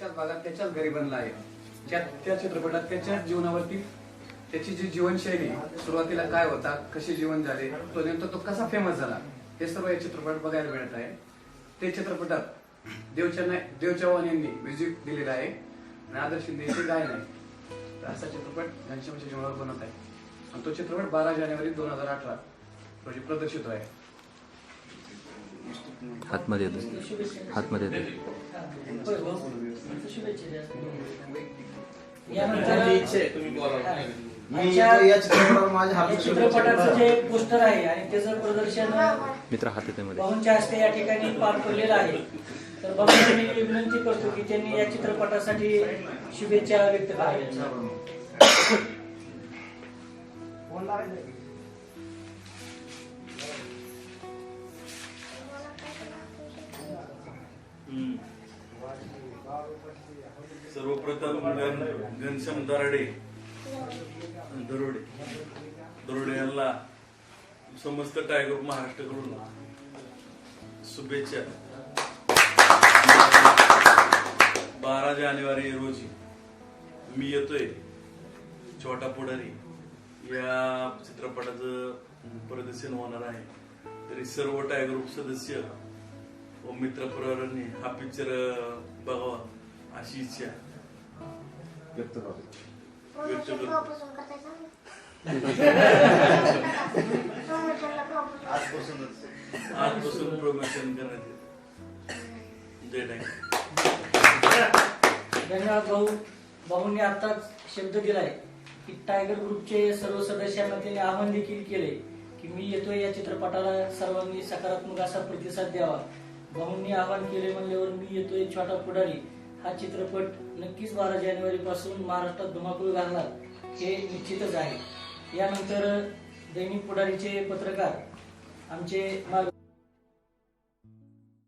त्याच्याच भागात त्याच्याच घरी बनला आहे. त्या त्या चित्रपटात त्याच्याच जीवनावरती त्याची जी जीवनशैली सुरुवातीला काय होता कसे जीवन झाले तो नेमका तो कसा फेमस झाला हे सर्व या चित्रपट बघायला मिळत आहे. ते चित्रपटात देव चव्हाण यांनी म्युझिक दिलेलं आहे. आणि आदर्श शिंदे यांचे गायन आहे. तर असा चित्रपट घनश्यामच्या जीवनावर बनत आहे. आणि तो चित्रपट बारा जानेवारी दोन हजार अठरा रोजी प्रदर्शित आहे. हातमध्ये हातमध्ये चित्रपटाचं जे पोस्टर आहे आणि त्याचं प्रदर्शन मित्र हस्ते या ठिकाणी पार पडलेलं आहे. तर मी विनंती करतो की त्यांनी या चित्रपटासाठी शुभेच्छा व्यक्त कराव्या सर्वप्रथम घनश्याम दराडे. दरोडे. दरोडे यांना समस्त टायगर महाराष्ट्राकडून शुभेच्छा. बारा जानेवारी रोजी मी येतोय छोटा पुढारी. या चित्रपटाचं प्रदर्शन होणार आहे. तरी सर्व टायगर ग्रुप सदस्य व मित्र परिवारांनी हा पिक्चर बघावा. अशी इच्छा. व्यक्त. आजपासून प्रमोशन जय धन्यवाद भाऊ. भाऊंनी आताच शब्द दिलाय की टायगर ग्रुपचे सर्व सदस्यांना त्यांनी आवाहन देखील केले की मी येतोय या चित्रपटाला सर्वांनी सकारात्मक असा प्रतिसाद द्यावा. भाऊंनी आवाहन केले म्हणल्यावर मी येतोय छोटा पुढारी. हा चित्रपट नक्कीच बारा जानेवारी पासून महाराष्ट्रात धुमाकूळ घालणार हे निश्चितच आहे. यानंतर दैनिक पुढारीचे पत्रकार आमचे मार्ग